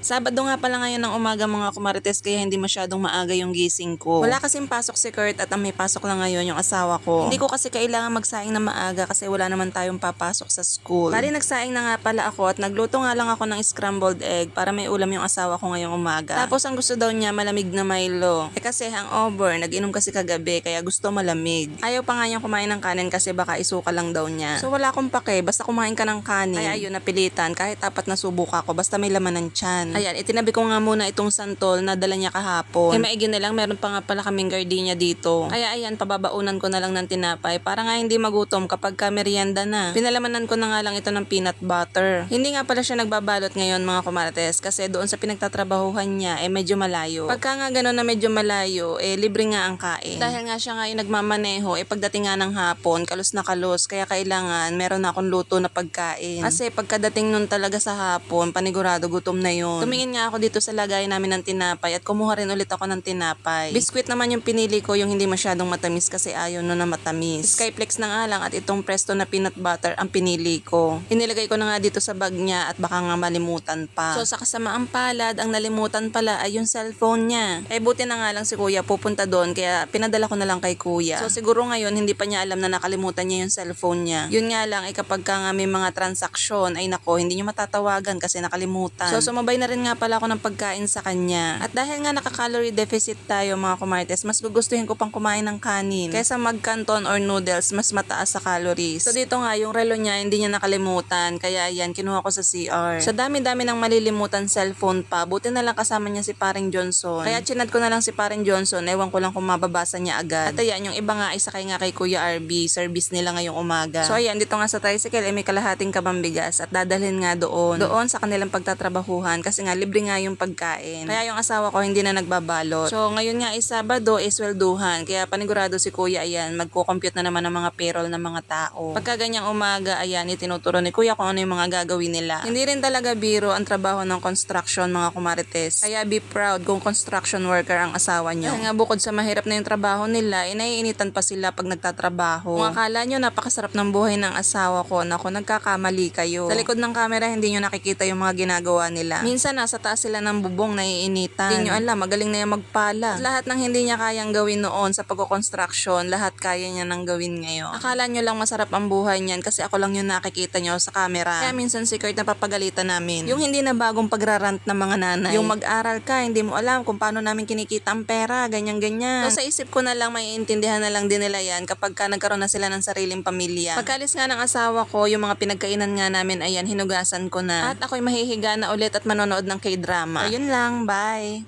Sabado nga pala ngayon ng umaga mga kumarites kaya hindi masyadong maaga yung gising ko. Wala kasing pasok si Kurt at ang may pasok lang ngayon yung asawa ko. Hindi ko kasi kailangan magsaing na maaga kasi wala naman tayong papasok sa school. Bali nagsaing na nga pala ako at nagluto nga lang ako ng scrambled egg para may ulam yung asawa ko ngayong umaga. Tapos ang gusto daw niya malamig na Milo. Eh kasi hangover, nag-inom kasi kagabi kaya gusto malamig. Ayaw pa nga niyang kumain ng kanin kasi baka isuka lang daw niya. So wala akong pake, basta kumain ka ng kanin. Kaya ayun, napilitan kahit apat na subuka ako basta may laman ng tiyan. Ayan, itinabi ko nga muna itong santol na dala niya kahapon. Eh maigi na lang, meron pa nga pala kaming gardenia dito. Kaya ayan, pababaunan ko na lang ng tinapay para nga hindi magutom kapag ka merienda na. Pinalamanan ko na nga lang ito ng peanut butter. Hindi nga pala siya nagbabalot ngayon mga kumarates kasi doon sa pinagtatrabahuhan niya eh medyo malayo. Pagka nga ganun na medyo malayo, eh libre nga ang kain. Dahil nga siya nga yung nagmamaneho, eh pagdating nga ng hapon, kalos na kalos, kaya kailangan meron na akong luto na pagkain. Kasi pagkadating nun talaga sa hapon, panigurado gutom na yun. Tumingin nga ako dito sa lagay namin ng tinapay at kumuha rin ulit ako ng tinapay. Biskwit naman yung pinili ko, yung hindi masyadong matamis kasi ayaw nun na matamis. Skyflex na nga lang at itong presto na peanut butter ang pinili ko. Inilagay ko na nga dito sa bag niya at baka nga malimutan pa. So sa kasamaang palad, ang nalimutan pala ay yung cellphone niya. Eh buti na nga lang si kuya pupunta doon kaya pinadala ko na lang kay kuya. So siguro ngayon hindi pa niya alam na nakalimutan niya yung cellphone niya. Yun nga lang ay kapag ka nga may mga transaksyon ay nako hindi niyo matatawagan kasi nakalimutan. So sumabay na rin nga pala ako ng pagkain sa kanya. At dahil nga naka-calorie deficit tayo mga kumartes, mas gugustuhin ko pang kumain ng kanin. Kaysa mag-canton or noodles, mas mataas sa calories. So dito nga, yung relo niya, hindi niya nakalimutan. Kaya yan, kinuha ko sa CR. Sa dami-dami ng malilimutan cellphone pa, buti na lang kasama niya si paring Johnson. Kaya chinat ko na lang si paring Johnson, ewan ko lang kung mababasa niya agad. At ayan, yung iba nga ay sakay nga kay Kuya RB, service nila ngayong umaga. So ayan, dito nga sa tricycle, ay may kalahating kabambigas at dadalhin nga doon. Doon sa kanilang pagtatrabahuhan kasi nga libre nga yung pagkain. Kaya yung asawa ko hindi na nagbabalot. So ngayon nga ay Sabado is swelduhan. Kaya panigurado si Kuya ayan, magko-compute na naman ng mga payroll ng mga tao. Pagka ganyang umaga, ayan, itinuturo ni Kuya kung ano yung mga gagawin nila. Hindi rin talaga biro ang trabaho ng construction mga kumarites. Kaya be proud kung construction worker ang asawa nyo. Kaya nga bukod sa mahirap na yung trabaho nila, inaiinitan pa sila pag nagtatrabaho. Kung akala nyo napakasarap ng buhay ng asawa ko, nako nagkakamali kayo. Sa likod ng camera, hindi nyo nakikita yung mga ginagawa nila. Minsan nasa taas sila ng bubong naiinitan. Hindi nyo alam, magaling na yung magpala. At lahat ng hindi niya kayang gawin noon sa pagko-construction, lahat kaya niya nang gawin ngayon. Akala nyo lang masarap ang buhay niyan kasi ako lang yung nakikita nyo sa camera. Kaya minsan si Kurt napapagalitan namin. Yung hindi na bagong pagrarant ng mga nanay. Yung mag-aral ka, hindi mo alam kung paano namin kinikita ang pera, ganyan-ganyan. So sa isip ko na lang, maiintindihan na lang din nila yan kapag ka nagkaroon na sila ng sariling pamilya. Pagkalis nga ng asawa ko, yung mga pinagkainan nga namin, ayan, hinugasan ko na. At ako'y mahihiga na ulit at manonood ng k-drama. So yun lang, bye!